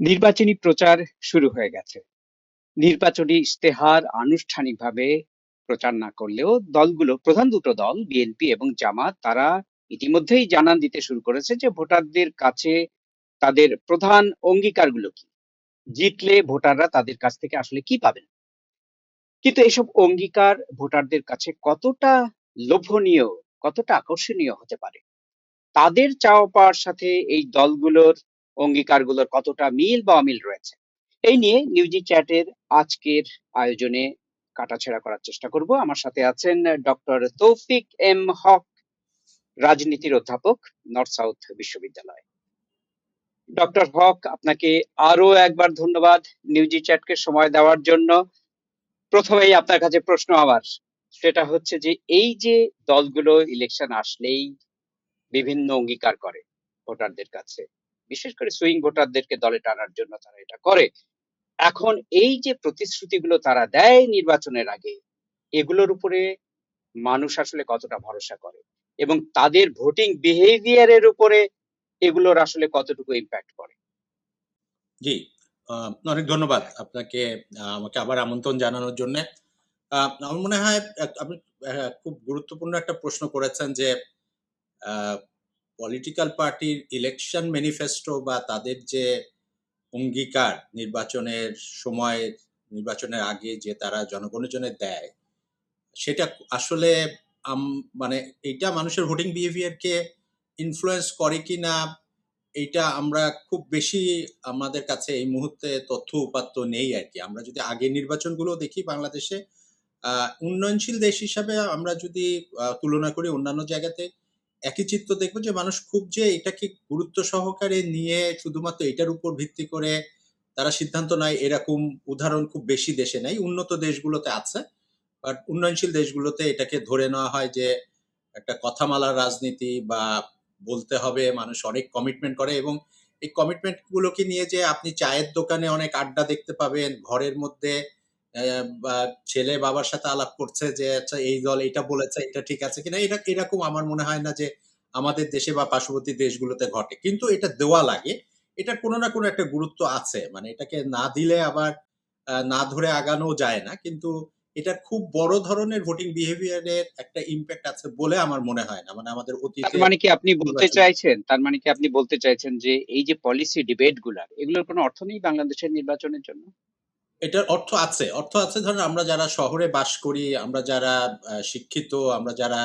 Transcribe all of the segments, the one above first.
নির্বাচনী প্রচার শুরু হয়ে গেছে। নির্বাচনী ইশতেহার আনুষ্ঠানিকভাবে প্রচার না করলেও দলগুলো, প্রধান দুটো দল, বিএনপি এবং জামাত, তারা ইতিমধ্যেই জানান দিতে শুরু করেছে যে ভোটারদের কাছে তাদের প্রধান অঙ্গীকারগুলো কি। জিতলে ভোটাররা তাদের কাছ থেকে আসলে কি পাবেন? কিন্তু এসব অঙ্গীকার ভোটারদের কাছে কতটা লোভনীয়, কতটা আকর্ষণীয় হতে পারে? তাদের চাওয়া পাওয়ার সাথে এই দলগুলোর অঙ্গীকারগুলোর কতটা মিল বা অমিল রয়েছে। এই নিয়ে নিউজি চ্যাটের আজকের আয়োজনে কাটাছেড়া করার চেষ্টা করব। আমার সাথে আছেন ডক্টর তৌফিক এম হক, রাজনীতির অধ্যাপক, নর্থ সাউথ বিশ্ববিদ্যালয়। ডক্টর হক, আপনাকে আরও একবার ধন্যবাদ নিউজি চ্যাটকে সময় দেওয়ার জন্য। প্রথমেই আপনার কাছে প্রশ্ন আমার, সেটা হচ্ছে যে এই যে দলগুলো ইলেকশন আসলেই বিভিন্ন অঙ্গীকার করে ভোটারদের কাছে বিশেষ করে সুইং ভোটারদেরকে দলে টানার জন্য তারা এটা করে। এখন এই যে প্রতিশ্রুতিগুলো তারা দেয় নির্বাচনের আগে, এগুলোর উপরে মানুষ আসলে কতটা ভরসা করে? এবং তাদের ভোটিং বিহেভিয়ারের উপরে এগুলোর আসলে কতটুকু ইম্প্যাক্ট করে? জি অনেক ধন্যবাদ আপনাকে আমাকে আবার আমন্ত্রণ জানানোর জন্য। আমার মনে হয় আপনি খুব গুরুত্বপূর্ণ একটা প্রশ্ন করেছেন যে পলিটিক্যাল পার্টির ইলেকশন ম্যানিফেস্টো বা তাদের যে অঙ্গীকার নির্বাচনের সময়, নির্বাচনের আগে যে তারা জনগণের জন্য দেয়, সেটা আসলে মানে এটা মানুষের ভোটিং বিহেভিয়ারকে ইনফ্লুয়েন্স করে কি না এইটা আমরা খুব বেশি আমাদের কাছে এই মুহূর্তে তথ্য উপাত্ত নেই আর কি। আমরা যদি আগের নির্বাচনগুলো দেখি বাংলাদেশে উন্নয়নশীল দেশ হিসাবে আমরা যদি তুলনা করি অন্যান্য জায়গাতে একই চিত্র দেখব যে মানুষ খুব যে এটাকে গুরুত্ব সহকারে নিয়ে শুধুমাত্র এটার উপর ভিত্তি করে তারা সিদ্ধান্ত নেয়, এরকম উদাহরণ খুব বেশি দেশে নেই। উন্নত দেশগুলোতে আছে বাট উন্নয়নশীল দেশগুলোতে এটাকে ধরে নেওয়া হয় যে একটা কথামালার রাজনীতি বা বলতে হবে, মানুষ অনেক কমিটমেন্ট করে এবং এই কমিটমেন্ট গুলোকে নিয়ে যে আপনি চায়ের দোকানে অনেক আড্ডা দেখতে পাবেন, ঘরের মধ্যে ছেলে বাবার সাথে আলাপ করছে যে আচ্ছা এই দল এটা বলেছে এটা ঠিক আছে কিনা? এটা এরকম আমার মনে হয় না যে আমাদের দেশে বা পার্শ্ববর্তী দেশগুলোতে ঘটে। কিন্তু এটা দেওয়া লাগে। এটা কোনো না কোনো একটা গুরুত্ব আছে। মানে এটাকে না দিলে আবার না ধরে আগানো যায় না। কিন্তু এটা খুব বড় ধরনের ভোটিং বিহেভিয়ারের একটা ইম্প্যাক্ট আছে বলে আমার মনে হয় না। মানে আমাদের তার অতীতে মানে কি আপনি বলতে চাইছেন তার মানে কি আপনি বলতে চাইছেন যে এই যে পলিসি ডিবেটগুলা এগুলোর কোনো অর্থ নেই বাংলাদেশের নির্বাচনের জন্য? এটার অর্থ আছে। অর্থ আছে, ধরেন আমরা যারা শহরে বাস করি, আমরা যারা শিক্ষিত, আমরা যারা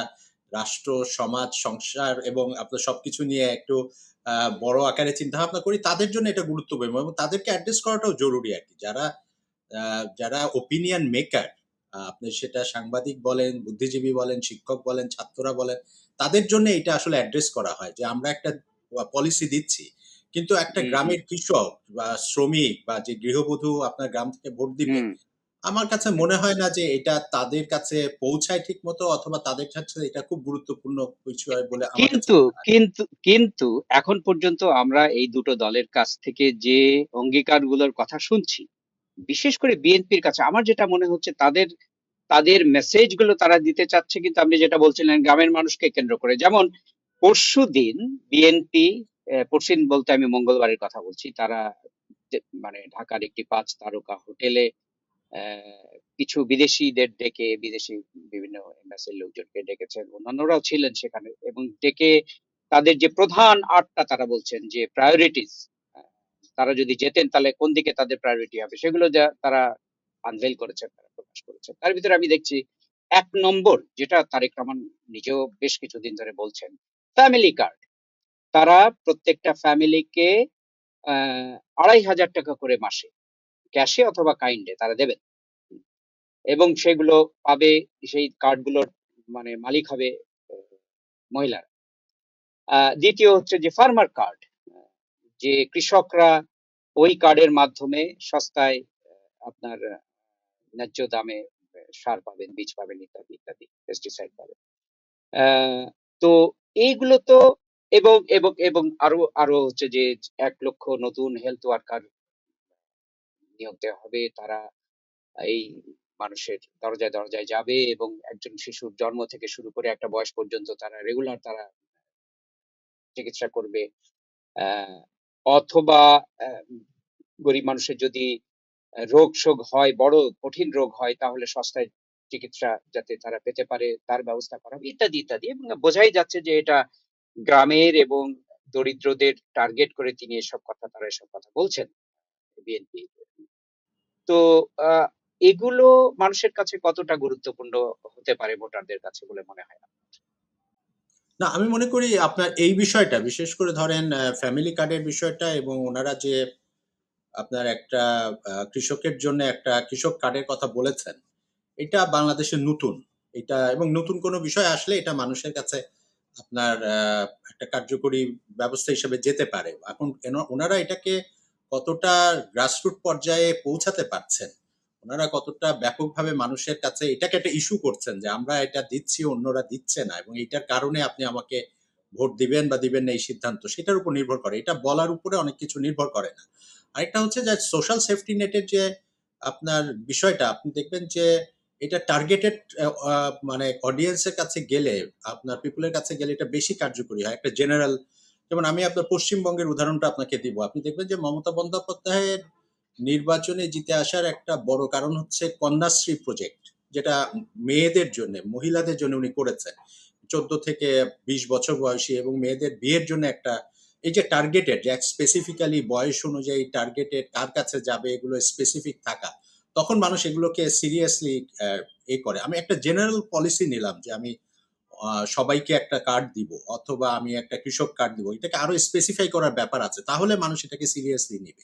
রাষ্ট্র, সমাজ, সংসার এবং আপনার সবকিছু নিয়ে একটু বড় আকারে চিন্তা ভাবনা করি, তাদের জন্য এটা গুরুত্বপূর্ণ এবং তাদেরকে অ্যাড্রেস করাটাও জরুরি আর কি। যারা যারা ওপিনিয়ন মেকার আপনি সেটা সাংবাদিক বলেন, বুদ্ধিজীবী বলেন, শিক্ষক বলেন, ছাত্ররা বলেন, তাদের জন্য এটা আসলে অ্যাড্রেস করা হয় যে আমরা একটা পলিসি দিচ্ছি কিন্তু একটা গ্রামের কৃষক বা শ্রমিক বা যে গৃহবধূ আপনার গ্রাম থেকে ভোট দিবে আমার কাছে মনে হয় না যে এটা তাদের কাছে পৌঁছায় ঠিক মতো অথবা তাদের কাছে এটা খুব গুরুত্বপূর্ণ বিষয় বলে কিন্তু কিন্তু কিন্তু এখন পর্যন্ত আমরা এই দুটো দলের কাছ থেকে যে অঙ্গীকারগুলোর কথা শুনছি বিশেষ করে বিএনপির কাছে আমার যেটা মনে হচ্ছে তাদের তাদের মেসেজগুলো তারা দিতে চাচ্ছে কিন্তু আপনি যেটা বলছিলেন গ্রামের মানুষকে কেন্দ্র করে। যেমন পরশু দিন বিএনপি পরশু দিন বলতে আমি মঙ্গলবারের কথা বলছি। তারা মানে ঢাকার একটি পাঁচ তারকা হোটেলে কিছু বিদেশিদের ডেকে, বিদেশি বিভিন্ন এম্বাসির লোকজনকে ডেকেছেন, অন্যান্যরাও ছিলেন সেখানে এবং ডেকে তাদের যে প্রধান আটটা তারা বলছেন যে প্রায়োরিটিস তারা যদি যেতেন তাহলে কোন দিকে তাদের প্রায়োরিটি হবে সেগুলো যা- তারা আনভেল করেছেন, তারা প্রকাশ করেছেন। তার ভিতরে আমি দেখছি এক নম্বর, যেটা তারেক রহমান নিজেও বেশ কিছুদিন ধরে বলছেন ফ্যামিলি কার্ড তারা প্রত্যেকটা ফ্যামিলিকে আড়াই হাজার টাকা করে মাসে ক্যাশে অথবা কাইন্ডে তারা দেবেন। এবং সেগুলো পাবে, সেই কার্ডগুলোর মানে মালিক হবে মহিলারা। দ্বিতীয় হচ্ছে যে ফার্মার কার্ড যে কৃষকরা ওই কার্ডের মাধ্যমে সস্তায় আপনার ন্যায্য দামে সার পাবেন, বীজ পাবেন ইত্যাদি ইত্যাদি পেস্টিসাইড পাবেন। তো এইগুলো তো এবং এবং এবং আরও আরও হচ্ছে যে এক লক্ষ নতুন হেলথ ওয়ার্কার নিয়োগ দেওয়া হবে। তারা এই মানুষের দরজায় দরজায় যাবে এবং একজন শিশুর জন্ম থেকে শুরু করে একটা বয়স পর্যন্ত তারা রেগুলার তারা চিকিৎসা করবে। অথবা গরিব মানুষের যদি রোগ শোক হয়, বড় কঠিন রোগ হয়, তাহলে সস্তায় চিকিৎসা যাতে তারা পেতে পারে, তার ব্যবস্থা করা ইত্যাদি ইত্যাদি। এবং বোঝাই যাচ্ছে যে এটা গ্রামের এবং দরিদ্রদের টার্গেট করে তিনি এসব কথা, তারা এসব কথা বলছেন বিএনপি তো। এগুলো মানুষের কাছে কতটা গুরুত্বপূর্ণ হতে পারে ভোটারদের কাছে বলে মনে হয় না, আমি মনে করি আপনার এই বিষয়টা, বিশেষ করে ধরেন ফ্যামিলি কার্ডের বিষয়টা এবং ওনারা যে আপনার একটা কৃষকের জন্য একটা কৃষক কার্ডের কথা বলেছেন, এটা বাংলাদেশে নতুন। এটা এবং নতুন কোনো বিষয় আসলে এটা মানুষের কাছে আপনার একটা কার্যকরী ব্যবস্থা হিসেবে যেতে পারে। এখন ওনারা এটাকে কতটা গ্রাসরুট পর্যায়ে পৌঁছাতে পারছেন? ওনারা কতটা ব্যাপকভাবে মানুষের কাছে এটাকে একটা ইস্যু করছেন যে আমরা এটা দিচ্ছি, অন্যরা দিচ্ছে না এবং এটার কারণে আপনি আমাকে ভোট দিবেন বা দিবেন না এই সিদ্ধান্ত, সেটার উপর নির্ভর করে। এটা বলার উপরে অনেক কিছু নির্ভর করে না। আরেকটা হচ্ছে যে সোশ্যাল সেফটি নেটের যে আপনার বিষয়টা, আপনি দেখবেন যে এটা টার্গেটেড মানে অডিয়েন্সের কাছে গেলে, আপনার পিপলের কাছে গেলে এটা বেশি কার্যকরী হয়। একটা জেনারেল যেমন আমি আপনার পশ্চিমবঙ্গের উদাহরণটা আপনাকে দিব। আপনি দেখবেন যে মমতা বন্দ্যোপাধ্যায়ের নির্বাচনে জিতে আসার একটা বড় কারণ হচ্ছে কন্যাশ্রী প্রজেক্ট যেটা মেয়েদের জন্য, মহিলাদের জন্য উনি করেছেন। চোদ্দ থেকে বিশ বছর বয়সী এবং মেয়েদের বিয়ের জন্য একটা, এই যে টার্গেটেড যে স্পেসিফিক্যালি বয়স অনুযায়ী টার্গেটেড কার কাছে যাবে, এগুলো স্পেসিফিক থাকা। তখন মানুষ এগুলোকে সিরিয়াসলি এ করে। আমি একটা জেনারেল পলিসি নিলাম যে আমি সবাইকে একটা কার্ড দিব অথবা আমি একটা কৃষক কার্ড দিব। এটাকে আরও স্পেসিফাই করার ব্যাপার আছে, তাহলে মানুষ এটাকে সিরিয়াসলি নিবে।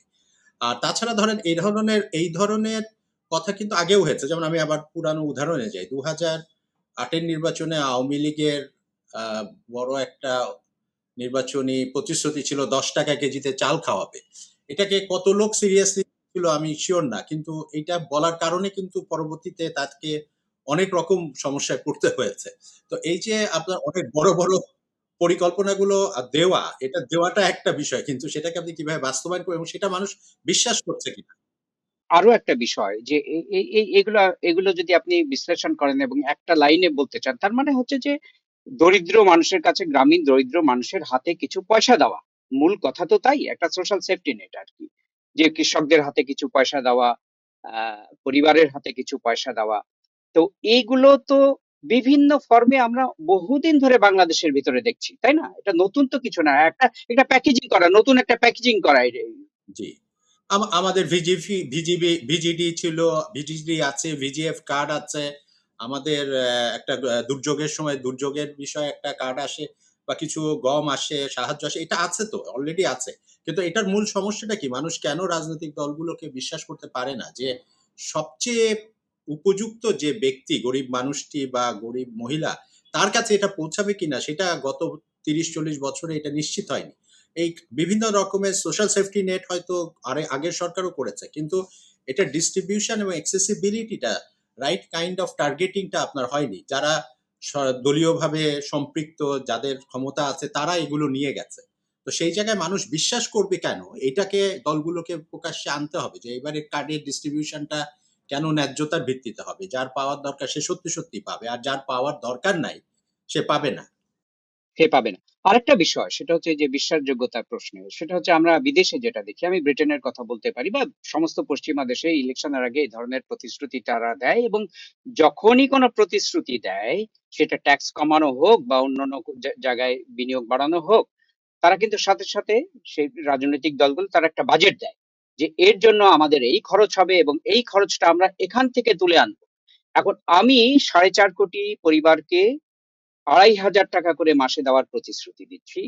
আর তাছাড়া ধরেন এই ধরনের এই ধরনের কথা কিন্তু আগেও হয়েছে। যেমন আমি আবার পুরানো উদাহরণে যাই। দু হাজার আটের নির্বাচনে আওয়ামী লীগের বড় একটা নির্বাচনী প্রতিশ্রুতি ছিল দশ টাকা কেজিতে চাল খাওয়াবে। এটাকে কত লোক সিরিয়াসলি ছিল আমি শিওর না। কিন্তু এটা বলার কারণে কিন্তু পরবর্তীতে তাকে অনেক রকম সমস্যায় পড়তে হয়েছে। তো এই যে আপনার অনেক বড় বড় পরিকল্পনাগুলো দেওয়া, এটা দেওয়াটা একটা বিষয়। কিন্তু সেটাকে আপনি কীভাবে বাস্তবায়ন করবেন এবং সেটা মানুষ বিশ্বাস করছে কিনা? আরও একটা বিষয় যে এগুলো এগুলো যদি আপনি বিশ্লেষণ করেন এবং একটা লাইনে বলতে চান, তার মানে হচ্ছে যে দরিদ্র মানুষের কাছে গ্রামীণ দরিদ্র মানুষের হাতে কিছু পয়সা দেওয়া। মূল কথা তো তাই, একটা সোশ্যাল সেফটি নেট আর কি। যে কৃষকদের হাতে কিছু পয়সা দেওয়া পরিবারের হাতে কিছু পয়সা দেওয়া। তো এইগুলো তো বিভিন্ন ফর্মে আমরা বহুদিন ধরে বাংলাদেশের ভিতরে দেখছি, তাই না? এটা নতুন তো কিছু না, একটা একটা প্যাকেজিং করা, নতুন একটা প্যাকেজিং করা জি। আম- আমাদের ভিজিপি ভিজিবি ভিজিডি ছিল ভিজিডি আছে ভিজিএফ কার্ড আছে। আমাদের একটা দুর্যোগের সময়, দুর্যোগের বিষয়ে একটা কার্ড আসে বা কিছু গম আসে, সাহায্য আসে, এটা আছে তো অলরেডি আছে। কিন্তু এটার মূল সমস্যাটা কি? মানুষ কেন রাজনৈতিক দলগুলোকে বিশ্বাস করতে পারে না যে সবচেয়ে উপযুক্ত যে ব্যক্তি, গরিব মানুষটি বা গরিব মহিলা, তার কাছে এটা পৌঁছাবে কিনা সেটা গত তিরিশ, চল্লিশ বছরে এটা নিশ্চিত হয়নি। এই বিভিন্ন রকমের সোশ্যাল সেফটি নেট হয়তো আরে আগের সরকারও করেছে, কিন্তু এটা ডিস্ট্রিবিউশন এবং অ্যাক্সেসিবিলিটিটা রাইট কাইন্ড অফ টার্গেটিংটা আপনার হয়নি। যারা দলীয়ভাবে সম্পৃক্ত, যাদের ক্ষমতা আছে, তারা এগুলো নিয়ে গেছে। তো সেই জায়গায় মানুষ বিশ্বাস করবে কেন? এটাকে দলগুলোকে প্রকাশ্যে আনতে হবে যে এবারে কার্ডের ডিস্ট্রিবিউশনটা কেন ন্যায্যতার ভিত্তিতে হবে? যার পাওয়ার দরকার সে সত্যি সত্যি পাবে, আর যার পাওয়ার দরকার নাই সে পাবে না। সে পাবে না। আরেকটা বিষয়, সেটা হচ্ছে যে বিশ্বাসযোগ্যতার প্রশ্ন, সেটা হচ্ছে আমরা বিদেশে যেটা দেখি, আমি ব্রিটেনের কথা বলতে পারি বা সমস্ত পশ্চিমা দেশে ইলেকশনের আগে এই ধরনের প্রতিশ্রুতি তারা দেয় এবং যখনই কোনো প্রতিশ্রুতি দেয়, সেটা ট্যাক্স কমানো হোক বা অন্যান্য জায়গায় বিনিয়োগ বাড়ানো হোক তারা কিন্তু সাথে সাথে সেই রাজনৈতিক দলগুলো তারা একটা বাজেট দেয় যে এর জন্য আমাদের এই খরচ হবে এবং এই খরচটা আমরা এখান থেকে তুলে আনব। এখন আমি সাড়ে চার কোটি পরিবারকে আড়াই হাজার টাকা করে মাসে দেওয়ার প্রতিশ্রুতি দিচ্ছি।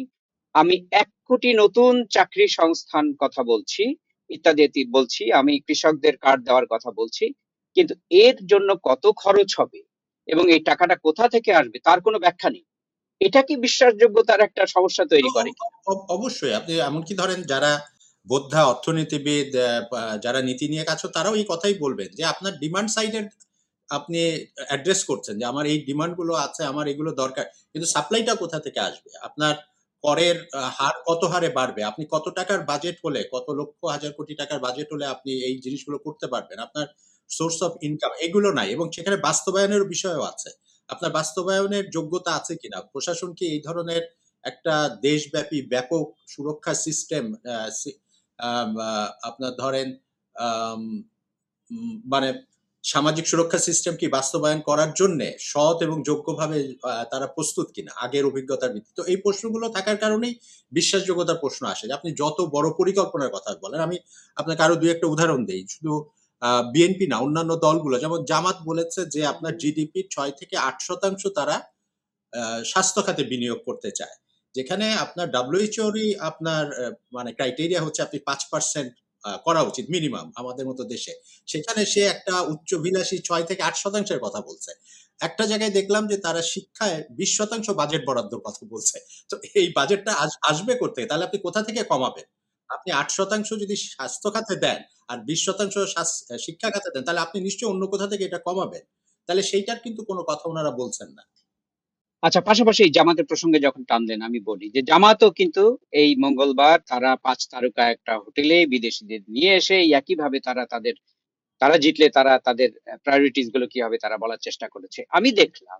আমি এক কোটি নতুন চাকরি সংস্থান কথা বলছি ইত্যাদি বলছি, আমি কৃষকদের কার্ড দেওয়ার কথা বলছি, কিন্তু এর জন্য কত খরচ হবে এবং এই টাকাটা কোথা থেকে আসবে তার কোনো ব্যাখ্যা নেই। এটা কি বিশ্বাসযোগ্যতার একটা সমস্যা তৈরি করে? অবশ্যই। আপনি এমনকি ধরেন যারা বোদ্ধা অর্থনীতিবিদ যারা নীতি নিয়ে কাজ তারাও এই কথাই বলবেন যে আপনার ডিমান্ড সাইডের আপনি অ্যাড্রেস করছেন যে আমার এই ডিমান্ডগুলো আছে আমার এগুলো দরকার। কিন্তু সাপ্লাইটা কোথা থেকে আসবে? আপনার করের হার কত হারে বাড়বে? আপনি কত টাকার বাজেট হলে কত লক্ষ হাজার কোটি টাকার বাজেট হলে আপনি এই জিনিসগুলো করতে পারবেন? আপনার সোর্স অফ ইনকাম এগুলো নাই এবং সেখানে বাস্তবায়নের বিষয়ও আছে। আপনার বাস্তবায়নের যোগ্যতা আছে কিনা? প্রশাসন কি এই ধরনের একটা দেশব্যাপী ব্যাপক সুরক্ষা সিস্টেম আপনার ধরেন মানে সামাজিক সুরক্ষা সিস্টেম কি বাস্তবায়ন করার জন্যে সৎ এবং যোগ্যভাবে তারা প্রস্তুত কিনা? আগের অভিজ্ঞতার ভিত্তি তো এই প্রশ্নগুলো থাকার কারণেই বিশ্বাসযোগ্যতার প্রশ্ন আসে আপনি যত বড় পরিকল্পনার কথা বলেন, আমি আপনাকে আরও ২-১ উদাহরণ দিই। শুধু বিএনপি না, অন্যান্য দলগুলো, যেমন জামাত বলেছে যে আপনার জিডিপি ছয় থেকে আট শতাংশ তারা স্বাস্থ্য খাতে বিনিয়োগ করতে চায়। যেখানে আপনার WHO রই আপনার মানে ক্রাইটেরিয়া হচ্ছে আপনি ৫% আ করা উচিত মিনিমাম আমাদের মতো দেশে। সেখানে সে একটা উচ্চাভিলাষী ৬-৮% এর কথা বলছে। একটা জায়গায় দেখলাম যে তারা শিক্ষায় ২০% বাজেট বরাদ্দর কথা বলছে। তো এই বাজেটটা আসবে করতে তাহলে আপনি কোথা থেকে কমাবেন? আপনি আট শতাংশ যদি স্বাস্থ্য খাতে দেন আর ২০% স্বাস শিক্ষা খাতে দেন তাহলে আপনি নিশ্চয়ই অন্য কোথা থেকে এটা কমাবেন। তাহলে সেইটার কিন্তু কোনো কথা ওনারা বলছেন না। আচ্ছা পাশাপাশি জামাতের প্রসঙ্গে যখন টানলেন আমি বলি যে জামাতও কিন্তু এই মঙ্গলবার তারা ৫ তারকা একটা হোটেলে বিদেশিদের নিয়ে এসে একইভাবে তারা তাদের তারা জিতলে তারা তাদের প্রায়োরিটিসগুলো কি হবে তারা বলার চেষ্টা করেছে। আমি দেখলাম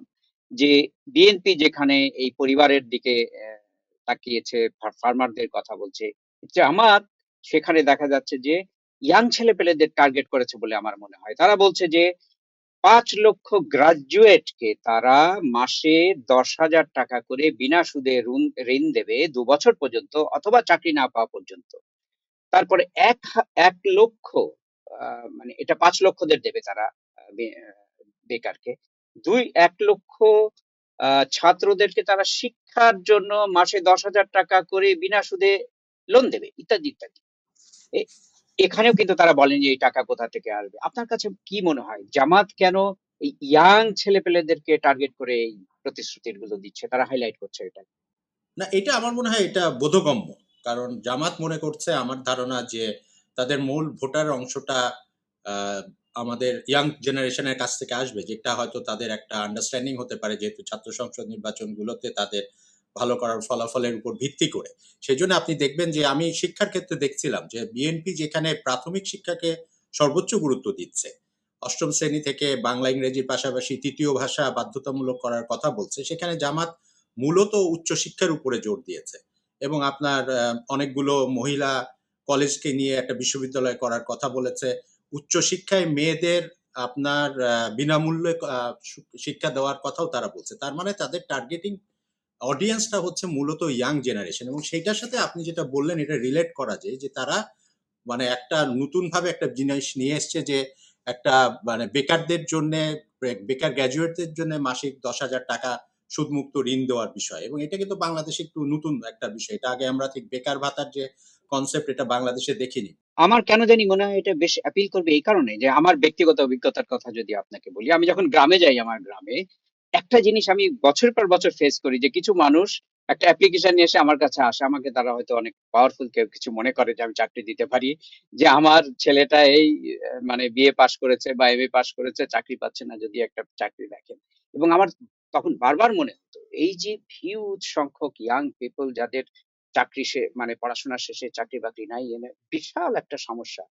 যে বিএনপি যেখানে এই পরিবারের দিকে তাকিয়েছে, ফার্মারদের কথা বলছে। জামাত সেখানে দেখা যাচ্ছে যে ইয়াং ছেলেপেলেদের টার্গেট করেছে বলে আমার মনে হয়। তারা বলছে যে ৫ লক্ষ গ্র্যাজুয়েটকে তারা মাসে ৳১০,০০০ করে বিনা সুদে ঋণ দেবে দু বছর পর্যন্ত অথবা চাকরি না পাওয়া পর্যন্ত। তারপরে এক ১ লক্ষ মানে এটা পাঁচ লক্ষদের দেবে তারা বেকারকে। ২ ১ লক্ষ ছাত্রদেরকে তারা শিক্ষার জন্য মাসে ৳১০,০০০ করে বিনা সুদে লোন দেবে ইত্যাদি, ইত্যাদি। এখানেও কিন্তু তারা বলেন যে এই টাকা কোথা থেকে আসবে। আপনার কাছে কি মনে হয় জামাত কেন এই ইয়াং ছেলেপেলেদেরকে টার্গেট করে এই প্রতিশ্রুতিগুলো দিচ্ছে? তারা হাইলাইট করছে এটা। না এটা আমার মনে হয় এটা বোধগম্য। কারণ জামাত মনে করছে আমার ধারণা যে তাদের মূল ভোটার অংশটা আমাদের ইয়াং জেনারেশনের কাছ থেকে আসবে। যেটা হয়তো তাদের একটা আন্ডারস্ট্যান্ডিং হতে পারে যেহেতু ছাত্র সংসদ নির্বাচনগুলোতে তাদের ভালো করার ফলাফলের উপর ভিত্তি করে। সেই জন্য আপনি দেখবেন যে আমি শিক্ষার ক্ষেত্রে দেখছিলাম যে বিএনপি যেখানে প্রাথমিক শিক্ষাকে সর্বোচ্চ গুরুত্ব দিচ্ছে। অষ্টম শ্রেণি থেকে বাংলা, ইংরেজির পাশাপাশি তৃতীয় ভাষা বাধ্যতামূলক করার কথা বলছে। সেখানে জামাত মূলত উচ্চশিক্ষার উপরে জোর দিয়েছে। এবং আপনার অনেকগুলো মহিলা কলেজকে নিয়ে একটা বিশ্ববিদ্যালয় করার কথা বলেছে। উচ্চশিক্ষায় মেয়েদের আপনার বিনামূল্যে শিক্ষা দেওয়ার কথাও তারা বলছে। তার মানে তাদের টার্গেটিং অডিয়েন্সটা হচ্ছে মূলত ইয়াং জেনারেশন এবং সেইটার সাথে আপনি যেটা বললেন এটা রিলেট করা যায় যে তারা মানে একটা নতুনভাবে একটা জিনিস নিয়ে এসছে যে একটা মানে বেকারদের জন্যে বেকার গ্র্যাজুয়েটদের জন্য মাসিক ৳১০,০০০ সুদমুক্ত ঋণ দেওয়ার বিষয় এবং এটা কিন্তু বাংলাদেশে একটু নতুন একটা বিষয়। এটা আগে আমরা ঠিক বেকার ভাতার যে কনসেপ্ট এটা বাংলাদেশে দেখিনি। আমার কেন জানি মনে হয় এটা বেশ অ্যাপিল করবে এই কারণে যে আমার ব্যক্তিগত অভিজ্ঞতার কথা যদি আপনাকে বলি। আমি যখন গ্রামে যাই আমার গ্রামে, একটা জিনিস আমি বছরের পর বছর ফেস করি যে কিছু মানুষ একটা অ্যাপ্লিকেশন নিয়ে এসে আমার কাছে আসে। আমাকে তারা হয়তো অনেক পাওয়ারফুল কেউ কিছু মনে করে যে আমি চাকরি দিতে পারি। যে আমার ছেলেটা এই মানে বিএ পাস করেছে বা এমএ পাস করেছে, চাকরি পাচ্ছে না যদি একটা চাকরি দেখেন। এবং আমার তখন বারবার মনে হতো, এই যে হিউজ সংখ্যক ইয়াং পিপল যাদের চাকরি সে মানে পড়াশোনা শেষে চাকরি-বাকরি নাই, এনে বিশাল একটা সমস্যা।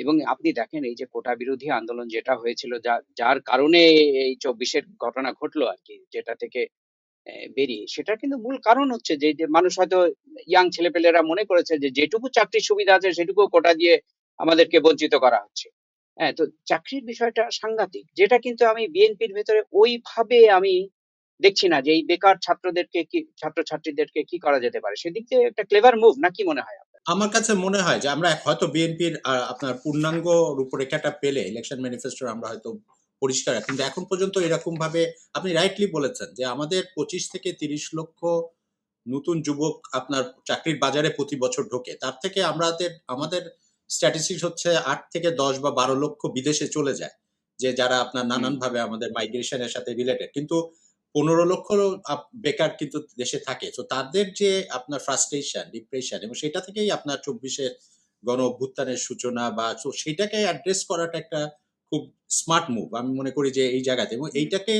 এবং আপনি দেখেন এই যে কোটা বিরোধী আন্দোলন যেটা হয়েছিল যার কারণে এই চব্বিশের ঘটনা ঘটলো আর কি যেটা থেকে বেরিয়ে সেটার কিন্তু মূল কারণ হচ্ছে যে, মানুষ হয়তো ইয়াং ছেলেপেলেরা মনে করেছে যে যেটুকু চাকরির সুবিধা আছে সেটুকু কোটা দিয়ে আমাদেরকে বঞ্চিত করা হচ্ছে। হ্যাঁ? তো চাকরির বিষয়টা সাংঘাতিক। যেটা কিন্তু আমি বিএনপির ভেতরে ওইভাবে আমি দেখছি না যে এই বেকার ছাত্রদেরকে কি ছাত্রছাত্রীদেরকে কি করা যেতে পারে। সেদিক দিয়ে একটা ক্লেভার মুভ না কি মনে হয়? আমার কাছে মনে হয় যে আমরা হয়তো বিএনপির আপনার পূর্ণাঙ্গ রূপরেখাটা পেলে ইলেকশন ম্যানিফেস্টো আমরা হয়তো পরিষ্কার কিন্তু এখন পর্যন্ত এরকম ভাবে আপনি রাইটলি বলেছেন যে আমাদের ২৫ থেকে ৩০ লক্ষ নতুন যুবক আপনার চাকরির বাজারে প্রতি বছর ঢোকে। তার থেকে আমরাদের আমাদের স্ট্যাটিস্টিক্স হচ্ছে আট থেকে ১০ বা ১২ লক্ষ বিদেশে চলে যায়। যে যারা আপনার হুম। নানানভাবে আমাদের মাইগ্রেশন এর সাথে রিলেটেড। কিন্তু ১৫ লক্ষ বেকার কিন্তু দেশে থাকে। তো তাদের যে আপনার ফ্রাস্ট্রেশন, ডিপ্রেশন এবং সেটা থেকেই আপনার চব্বিশের গণ অভ্যুত্থানের সূচনা বা সেটাকে অ্যাড্রেস করাটা একটা খুব স্মার্ট মুভ। আমি মনে করি যে এই জায়গাতে এবং এইটাকে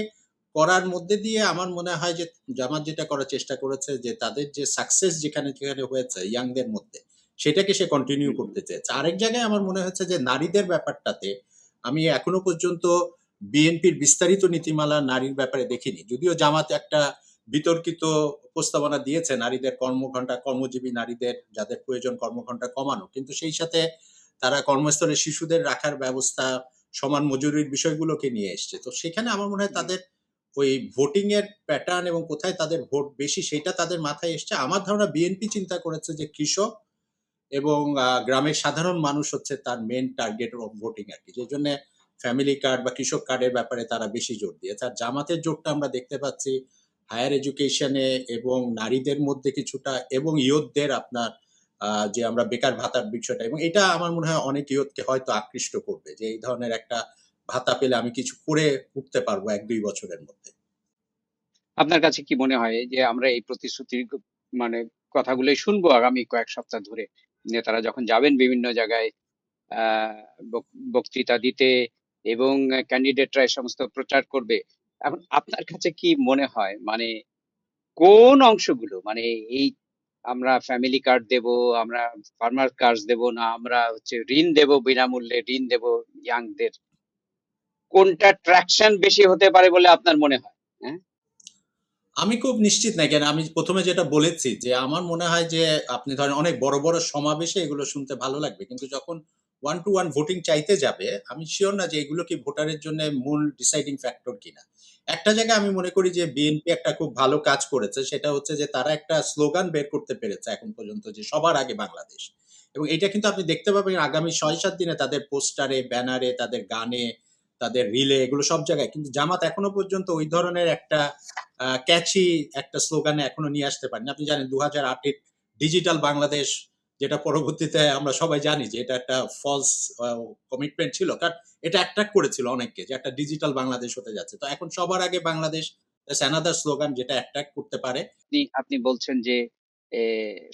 করার মধ্যে দিয়ে আমার মনে হয় যে জামাত যেটা করার চেষ্টা করেছে যে তাদের যে সাকসেস যেখানে, যেখানে হয়েছে ইয়াংদের মধ্যে সেটাকে সে কন্টিনিউ। করতে চেয়েছে। আরেক জায়গায় আমার মনে হচ্ছে যে নারীদের ব্যাপারটাতে আমি এখনও পর্যন্ত বিএনপির বিস্তারিত নীতিমালা নারীর ব্যাপারে দেখিনি। যদিও জামাত একটা বিতর্কিত প্রস্তাবনা দিয়েছে নারীদের কর্মঘণ্টা কর্মজীবী নারীদের যাদের প্রয়োজন কর্মঘণ্টা কমানো। কিন্তু সেই সাথে তারা কর্মস্থলে শিশুদের রাখার ব্যবস্থা সমান মজুরির বিষয়গুলোকে নিয়ে এসছে। তো সেখানে আমার মনে হয় তাদের ওই ভোটিং এর প্যাটার্ন এবং কোথায় তাদের ভোট বেশি সেটা তাদের মাথায় এসছে। আমার ধারণা বিএনপি চিন্তা করেছে যে কৃষক এবং গ্রামের সাধারণ মানুষ হচ্ছে তার মেন টার্গেট অফ ভোটিং আর কি। যে জন্য ফ্যামিলি কার্ড বা কৃষক কার্ডের ব্যাপারে তারা বেশি জোর দিয়েছে। আর জামাতের জোরটা আমরা দেখতে পাচ্ছি হায়ার এডুকেশনে এবং নারীদের মধ্যে কিছুটা এবং ইয়তদের আপনার যে আমরা বেকার ভাতার বিষয়টা। এবং এটা আমার মনে হয় অনেক ইয়তকে হয়তো আকৃষ্ট করবে যে এই ধরনের একটা ভাতা পেলে আমি কিছু করে উঠতে পারব এক দুই বছরের মধ্যে। আপনার কাছে কি মনে হয় যে আমরা এই প্রতিশ্রুতির মানে কথাগুলোই শুনব আগামী কয়েক সপ্তাহ ধরে? নেতারা যখন যাবেন বিভিন্ন জায়গায় বক্তৃতা দিতে এবং ক্যান্ডিডেটরা এই সমস্ত প্রচার করবে। এখন আপনার কাছে কি মনে হয়? মানে কোন অংশগুলো? মানে এই আমরা ফ্যামিলি কার্ড দেব, আমরা ফার্মার কার্ড দেব না, আমরা হচ্ছে ঋণ দেব বিনামূল্যে, ঋণ দেব ইয়াংদের কোনটা ট্র্যাকশন বেশি হতে পারে বলে আপনার মনে হয়? হ্যাঁ? আমি খুব নিশ্চিত নাই কেন আমি প্রথমে যেটা বলেছি যে আমার মনে হয় যে আপনি ধরেন অনেক বড় বড় সমাবেশে এগুলো শুনতে ভালো লাগবে। কিন্তু যখন ওয়ান টু ওয়ান ভোটিং চাইতে যাবে, আমি শিওর না যে এগুলো কি ভোটারের জন্য মূল ডিসাইডিং ফ্যাক্টর কিনা। একটা জায়গায় আমি মনে করি যে বিএনপি একটা খুব ভালো কাজ করেছে, সেটা হচ্ছে যে তারা একটা স্লোগান বের করতে পেরেছে এখন পর্যন্ত যে সবার আগে বাংলাদেশ। এবং এটা কিন্তু আপনি দেখতে পাবেন আগামী ছয় সাত দিনে তাদের পোস্টারে, ব্যানারে, তাদের গানে, তাদের রিলে এগুলো সব জায়গায়। কিন্তু জামাত এখনও পর্যন্ত ওই ধরনের একটা ক্যাচি একটা স্লোগানে এখনও নিয়ে আসতে পারেনি। আপনি জানেন দু হাজার আটের ডিজিটাল বাংলাদেশ যেটা পরবর্তীতে আমরা সবাই জানি যে এটা একটা ফলস কমিটমেন্ট ছিল। কারণ এটা অ্যাট্রাক্ট করেছিল অনেককে যে একটা ডিজিটাল বাংলাদেশ হতে যাচ্ছে। তো এখন সবার আগে বাংলাদেশ অ্যানাদার স্লোগান যেটা অ্যাট্রাক্ট করতে পারে। আপনি বলছেন যে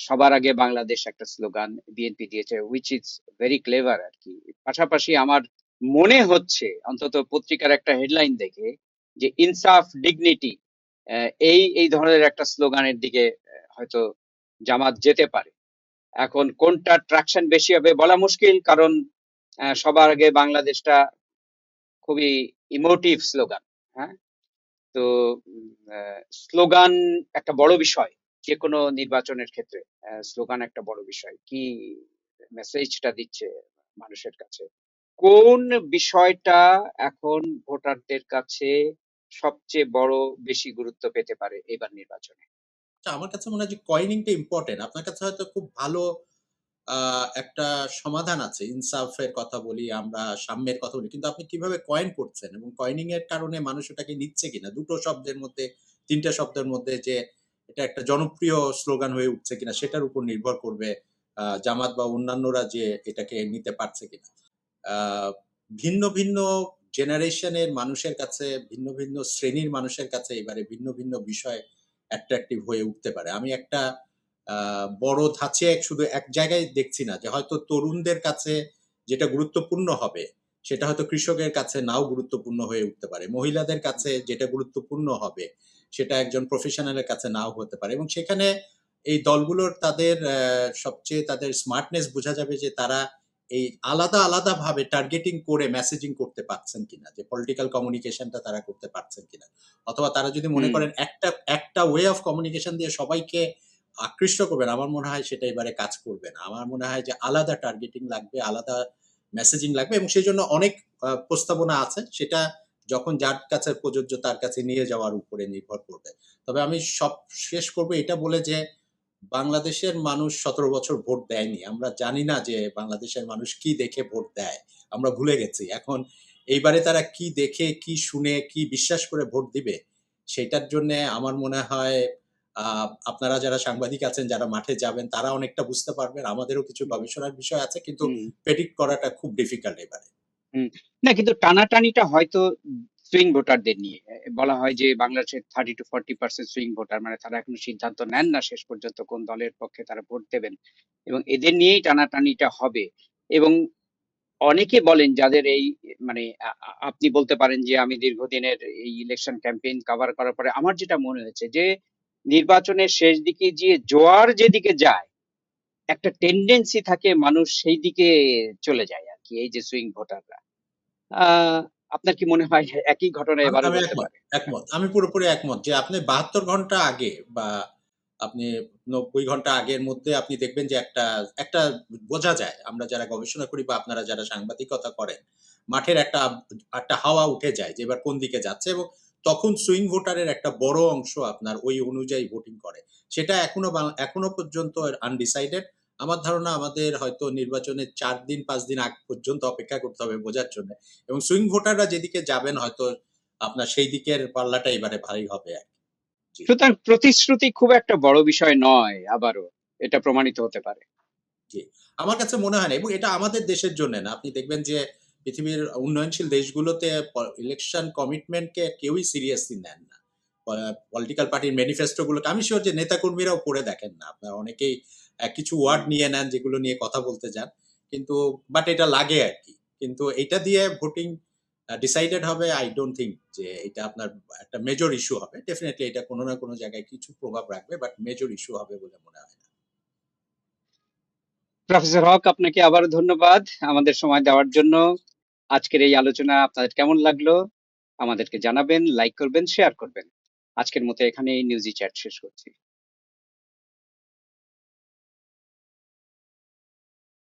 সবার আগে বাংলাদেশ একটা স্লোগান বিএনপি দিয়েছে উইচ ইজ ভেরি ক্লেভার আর কি পাশাপাশি আমার মনে হচ্ছে, অন্তত পত্রিকার একটা হেডলাইন দেখে, যে ইনসাফ ডিগনিটি এই এই ধরনের একটা স্লোগানের দিকে হয়তো জামাত যেতে পারে। এখন কোনটা ট্রাকশন বেশি হবে বলা মুশকিল, কারণ সবার আগে বাংলাদেশটা খুবই ইমোটিভ স্লোগান হ্যাঁ? তো স্লোগান একটা বড় বিষয় যে কোনো নির্বাচনের ক্ষেত্রে স্লোগান একটা বড় বিষয়, কি মেসেজটা দিচ্ছে মানুষের কাছে? কোন বিষয়টা এখন ভোটারদের কাছে সবচেয়ে বড়, বেশি গুরুত্ব পেতে পারে এবার নির্বাচনে? আমার কাছে মনে হয় যে কয়েনিংটা ইম্পর্টেন্ট আপনার কাছে হয়তো খুব ভালো একটা সমাধান আছে। ইনসাফের কথা বলি আমরা, সাম্যের কথা বলি। কিন্তু আপনি কীভাবে কয়েন করছেন এবং কয়েনিং এর কারণে মানুষ ওটাকে নিচ্ছে কিনা? দুটো শব্দের মধ্যে, তিনটা শব্দের মধ্যে যে এটা একটা জনপ্রিয় স্লোগান হয়ে উঠছে কিনা, সেটার উপর নির্ভর করবে জামাত বা অন্যান্যরা যে এটাকে নিতে পারছে কিনা। ভিন্ন ভিন্ন জেনারেশনের মানুষের কাছে, ভিন্ন ভিন্ন শ্রেণির মানুষের কাছে এবারে ভিন্ন ভিন্ন বিষয় অ্যাট্রাকটিভ হয়ে উঠতে পারে। আমি একটা বড় ধাঁচে শুধু এক জায়গায় দেখছি না যে হয়তো তরুণদের কাছে যেটা গুরুত্বপূর্ণ হবে, সেটা হয়তো কৃষকের কাছে নাও গুরুত্বপূর্ণ হয়ে উঠতে পারে। মহিলাদের কাছে যেটা গুরুত্বপূর্ণ হবে, সেটা একজন প্রফেশনালের কাছে নাও হতে পারে। এবং সেখানে এই দলগুলোর তাদের সবচেয়ে তাদের স্মার্টনেস বোঝা যাবে যে তারা এই আলাদা আলাদা ভাবে টার্গেটিং করে মেসেজিং করতে পারছেন কিনা যে পলিটিক্যাল কমিউনিকেশনটা তারা করতে পারছেন কিনা? অথবা তারা যদি মনে করেন একটা একটা ওয়ে অফ কমিউনিকেশন দিয়ে সবাইকে আকৃষ্ট করবেন আমার মনে হয় সেটা এবারে কাজ করবে না। আমার মনে হয় যে আলাদা টার্গেটিং লাগবে আলাদা মেসেজিং লাগবে এবং সেই জন্য অনেক প্রস্তাবনা আছে সেটা যখন যার কাছে প্রযোজ্য তার কাছে নিয়ে যাওয়ার উপরে নির্ভর করবে। তবে আমি সব শেষ করব এটা বলে যে বাংলাদেশের মানুষ সতেরো বছর ভোট দেয়নি। আমরা জানি না যে বাংলাদেশের মানুষ কি দেখে ভোট দেয়। আমরা ভুলে গেছি। এখন এইবারে তারা কি দেখে কি শুনে কি বিশ্বাস করে ভোট দিবে সেটার জন্য আমার মনে হয় আহ, আপনারা যারা সাংবাদিক আছেন যারা মাঠে যাবেন তারা অনেকটা বুঝতে পারবেন। আমাদেরও কিছু গবেষণার বিষয় আছে কিন্তু। প্রেডিক্ট করাটা খুব ডিফিকাল্ট এবারে। না কিন্তু টানাটানিটা হয়তো সুইং ভোটারদের নিয়ে। বলা হয় যে বাংলাদেশের thirty two forty percent swing voter মানে তারা এখনও সিদ্ধান্ত নেন না শেষ পর্যন্ত কোন দলের পক্ষে তারা ভোট দেবেন। এবং এদের নিয়েই টানাটানিটা হবে। এবং অনেকে বলেন যাদের এই মানে আপনি বলতে পারেন যে আমি দীর্ঘদিনের এই ইলেকশন ক্যাম্পেইন কভার করার পরে আমার যেটা মনে হয়েছে যে নির্বাচনের শেষ দিকে যে জোয়ার যেদিকে যায়, একটা টেন্ডেন্সি থাকে মানুষ সেই দিকে চলে যায় আর কি, এই যে সুইং ভোটাররা আপনার কি মনে হয় একই ঘটনা পারে? একমত। আমি পুরোপুরি একমত যে আপনি বাহাত্তর ঘণ্টা আগে বা আপনি নব্বই ঘণ্টা আগের মধ্যে আপনি দেখবেন যে একটা একটা বোঝা যায়। আমরা যারা গবেষণা করি বা আপনারা যারা সাংবাদিকতা করেন মাঠের একটা একটা হাওয়া উঠে যায় যে এবার কোন দিকে যাচ্ছে এবং তখন সুইং ভোটারের একটা বড় অংশ আপনার ওই অনুযায়ী ভোটিং করে। সেটা এখনও এখনও পর্যন্ত আনডিসাইডেড আমার ধারণা আমাদের হয়তো নির্বাচনের চার দিন পাঁচ দিন আগ পর্যন্ত অপেক্ষা করতে হবে বোঝার জন্য। এবং সুইং ভোটাররা যেদিকে যাবেন হয়তো আপনার সেই দিকের পাল্লাটা এবারে ভারী হবে আর। সুতরাং প্রতিশ্রুতি খুব একটা বড় বিষয় নয় আবারও এটা প্রমাণিত হতে পারে। আমার কাছে মনে হয় না এবং এটা আমাদের দেশের জন্য না। আপনি দেখবেন যে পৃথিবীর উন্নয়নশীল দেশগুলোতে ইলেকশন কমিটমেন্টকে কেউই সিরিয়াসলি নেন না। পলিটিক্যাল পার্টির ম্যানিফেস্টো গুলোকে আমি শিওর যে নেতাকর্মীরাও পড়ে দেখেন না। আপনার অনেকেই কিছু ওয়ার্ড নিয়ে নেন যেগুলো নিয়ে কথা বলতে যান। কিন্তু বাট এটা লাগে আর কি। কিন্তু এটা দিয়ে ভোটিং ডিসাইডেড হবে আই ডোন্ট থিঙ্ক যে এটা আপনার একটা মেজর ইস্যু হবে। ডেফিনেটলি এটা কোনো না কোনো জায়গায় কিছু প্রভাব রাখবে বাট মেজর ইস্যু হবে বলে মনে হয় না। প্রফেসর হক, আপনাকে আবারও ধন্যবাদ আমাদের সময় দেওয়ার জন্য। আজকের এই আলোচনা আপনাদের কেমন লাগল? আমাদেরকে জানাবেন লাইক করবেন শেয়ার করবেন। আজকের মতো এখানেই নিউজি চ্যাট শেষ করছি।